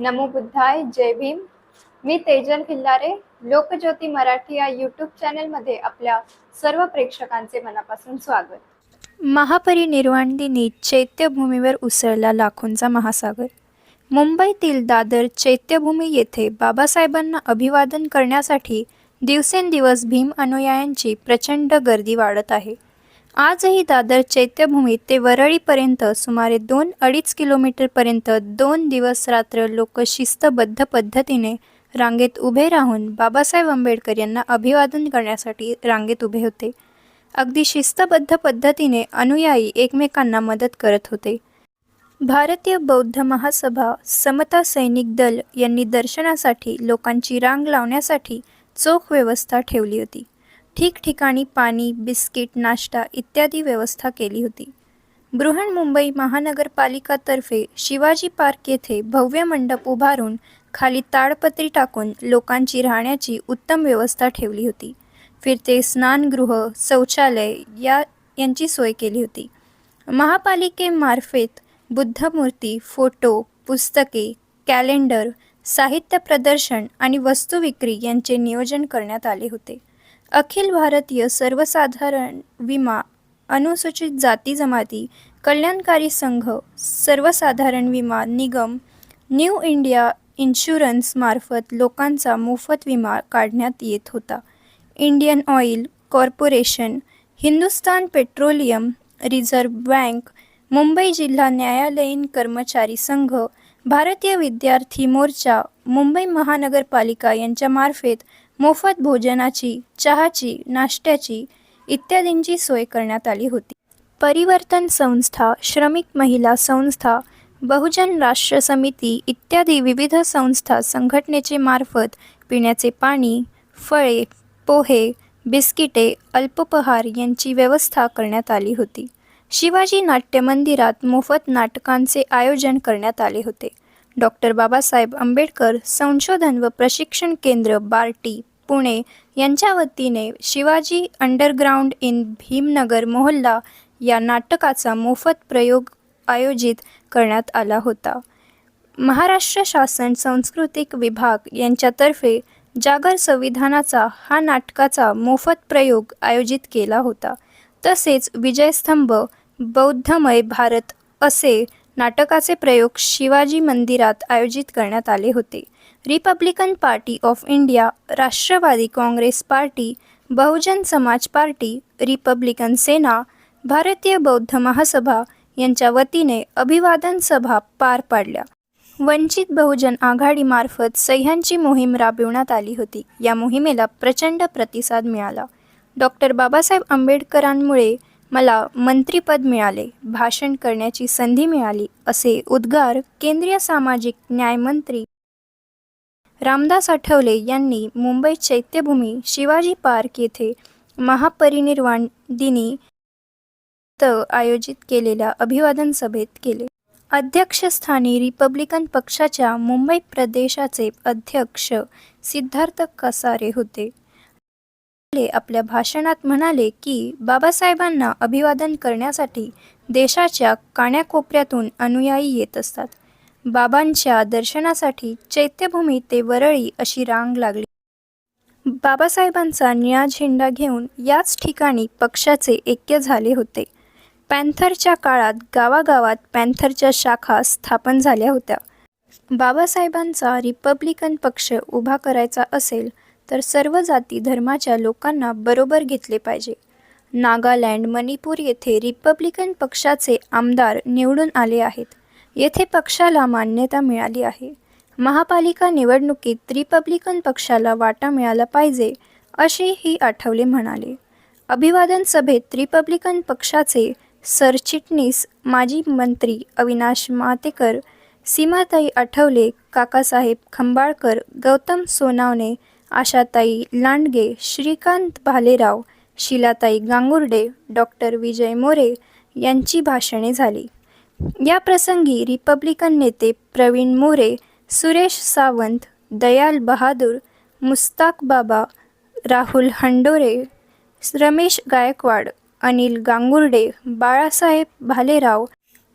नमो बुद्धाय जय भीम. मी तेजल खिल्लारे लोकज्योती मराठी या यूट्यूब चॅनलमध्ये आपल्या सर्व प्रेक्षकांचे मनापासून स्वागत. महापरिनिर्वाण दिनी चैत्यभूमीवर उसळला लाखोंचा महासागर. मुंबईतील दादर चैत्यभूमी येथे बाबासाहेबांना अभिवादन करण्यासाठी दिवसेंदिवस भीम अनुयायांची प्रचंड गर्दी वाढत आहे. आजही दादर चैत्यभूमी ते वरळीपर्यंत सुमारे दोन अडीच किलोमीटरपर्यंत दोन दिवस रात्र लोक शिस्तबद्ध पद्धतीने रांगेत उभे राहून बाबासाहेब आंबेडकर यांना अभिवादन करण्यासाठी रांगेत उभे होते. अगदी शिस्तबद्ध पद्धतीने अनुयायी एकमेकांना मदत करत होते. भारतीय बौद्ध महासभा समता सैनिक दल यांनी दर्शनासाठी लोकांची रांग लावण्यासाठी चोख व्यवस्था ठेवली होती. ठिकठिकाणी पाणी बिस्किट नाश्ता इत्यादी व्यवस्था केली होती. बृहन्मुंबई महानगरपालिकातर्फे शिवाजी पार्क येथे भव्य मंडप उभारून खाली ताडपत्री टाकून लोकांची राहण्याची उत्तम व्यवस्था ठेवली होती. फिरते स्नानगृह शौचालय या यांची सोय केली होती. महापालिकेमार्फत बुद्धमूर्ती फोटो पुस्तके कॅलेंडर साहित्य प्रदर्शन आणि वस्तू विक्री यांचे नियोजन करण्यात आले होते. अखिल भारतीय सर्वसाधारण विमा अनुसूचित जाती जमाती कल्याणकारी संघ सर्वसाधारण विमा निगम न्यू इंडिया इन्शुरन्समार्फत लोकांचा मोफत विमा काढण्यात येत होता. Indian Oil Corporation Hindustan Petroleum Reserve Bank Mumbai जिल्हा न्यायालयीन कर्मचारी संघ भारतीय विद्यार्थी मोर्चा मुंबई महानगरपालिका यांच्यामार्फत मोफत भोजनाची चहाची नाश्त्याची इत्यादींची सोय करण्यात आली होती. परिवर्तन संस्था श्रमिक महिला संस्था बहुजन राष्ट्र समिती इत्यादी विविध संस्था संघटनेचे मार्फत पिण्याचे पाणी फळे पोहे बिस्किटे अल्पोपहार यांची व्यवस्था करण्यात आली होती. शिवाजी नाट्य मंदिरात मोफत नाटकांचे आयोजन करण्यात आले होते. डॉक्टर बाबासाहेब आंबेडकर संशोधन व प्रशिक्षण केंद्र बार्टी पुणे यांच्या वतीने शिवाजी अंडरग्राऊंड इन भीमनगर मोहल्ला या नाटकाचा मोफत प्रयोग आयोजित करण्यात आला होता. महाराष्ट्र शासन सांस्कृतिक विभाग यांच्यातर्फे जागर संविधानाचा हा नाटकाचा मोफत प्रयोग आयोजित केला होता. तसेच विजयस्तंभ बौद्धमय भारत असे नाटकाचे प्रयोग शिवाजी मंदिरात आयोजित करण्यात आले होते. Republican Party of India Rashtrawadi Congress Party Bahujan Samaj Party Republican सेना भारतीय बौद्ध महासभा यांच्या वतीने अभिवादन सभा पार पाडल्या. वंचित बहुजन आघाडीमार्फत सह्यांची मोहीम राबविण्यात आली होती. या मोहिमेला प्रचंड प्रतिसाद मिळाला. डॉक्टर बाबासाहेब आंबेडकरांमुळे मला मंत्रीपद मिळाले भाषण करण्याची संधी मिळाली असे उद्गार केंद्रीय सामाजिक न्यायमंत्री रामदास आठवले यांनी मुंबई चैत्यभूमी शिवाजी पार्क येथे महापरिनिर्वाण दिनी त आयोजित केलेल्या अभिवादन सभेत केले. अध्यक्षस्थानी रिपब्लिकन पक्षाच्या मुंबई प्रदेशाचे अध्यक्ष सिद्धार्थ कसारे होते. आपल्या भाषणात म्हणाले की बाबासाहेबांना अभिवादन करण्यासाठी देशाच्या काण्याकोपऱ्यातून अनुयायी येत असतात. बाबांच्या दर्शनासाठी चैत्यभूमी ते वरळी अशी रांग लागली. बाबासाहेबांचा निळा झेंडा घेऊन याच ठिकाणी पक्षाचे ऐक्य झाले होते. पॅन्थरच्या काळात गावागावात पॅन्थरच्या शाखा स्थापन झाल्या होत्या. बाबासाहेबांचा रिपब्लिकन पक्ष उभा करायचा असेल तर सर्व जाती धर्माच्या लोकांना बरोबर घेतले पाहिजे. नागालँड मणिपूर येथे रिपब्लिकन पक्षाचे आमदार निवडून आले आहेत. येथे पक्षाला मान्यता मिळाली आहे. महापालिका निवडणुकीत रिपब्लिकन पक्षाला वाटा मिळाला पाहिजे असे ही आठवले म्हणाले. अभिवादन सभेत रिपब्लिकन पक्षाचे सरचिटणीस माजी मंत्री अविनाश मातेकर सीमाताई आठवले काकासाहेब खंबाळकर गौतम सोनावणे आशाताई लांडगे श्रीकांत भालेराव शिलाताई गांगुर्डे डॉक्टर विजय मोरे यांची भाषणे झाली. या प्रसंगी रिपब्लिकन नेते प्रवीण मोरे सुरेश सावंत दयाल बहादूर मुस्ताक बाबा राहुल हंडोरे रमेश गायकवाड अनिल गांगुर्डे बाळासाहेब भालेराव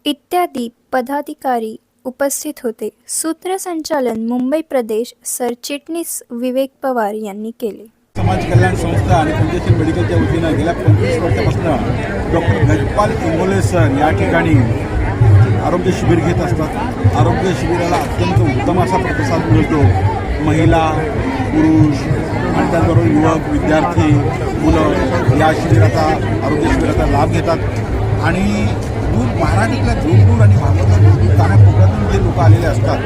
इत्यादी पदाधिकारी उपस्थित होते. सूत्रसंचालन मुंबई प्रदेश सरचिटणीस विवेक पवार यांनी केले. समाज कल्याण संस्था आणि पंचशील मेडिकलच्या वतीनं गेल्या पंचवीस वर्षापासून डॉक्टर गजपाल इंगोले सर या ठिकाणी आरोग्य शिबिर घेत असतात. आरोग्य शिबिराला अत्यंत उत्तम असा प्रतिसाद मिळतो. महिला पुरुष आणि त्याचबरोबर युवक विद्यार्थी मुलं या शिबिराचा आरोग्य शिबिराचा लाभ घेतात. आणि दूर महाराष्ट्रातल्या दूर दूर आणि भारतातल्या दूर दूर कानाकोपऱ्यातून जे लोक आलेले असतात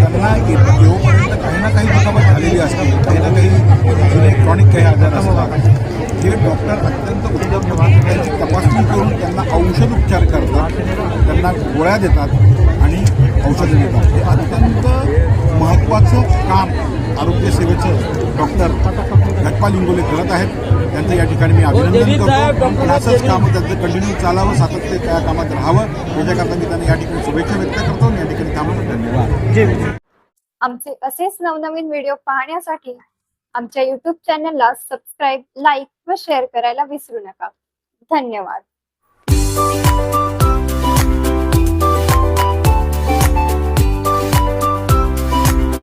त्यांना येऊपर्यंत हो, काही ना काही दुखापत झालेली असतात काही ना काही इलेक्ट्रॉनिक क्रॉनिक काही आजार असतात. हे डॉक्टर अत्यंत उत्तम त्यांची तपासणी करून त्यांना औषध उपचार करतात त्यांना गोळ्या देतात आणि औषधं देतात. हे अत्यंत महत्त्वाचं काम आरोग्यसेवेचं डॉक्टर घटपाल इंगोले करत आहेत. त्यांचं या ठिकाणी मी अभिनंदन करतो. आणि असंच काम त्यांचं कंटिन्यू चालावं सातत्य त्या कामात राहावं. याच्याकरता मी त्यांना या ठिकाणी शुभेच्छा व्यक्त करतो आणि या ठिकाणी थांबवतो धन्यवाद. आमचे असेच नवनवीन व्हिडिओ पाहण्यासाठी आमच्या युट्यूब चॅनलला सबस्क्राईब लाईक व शेअर करायला विसरू नका. धन्यवाद.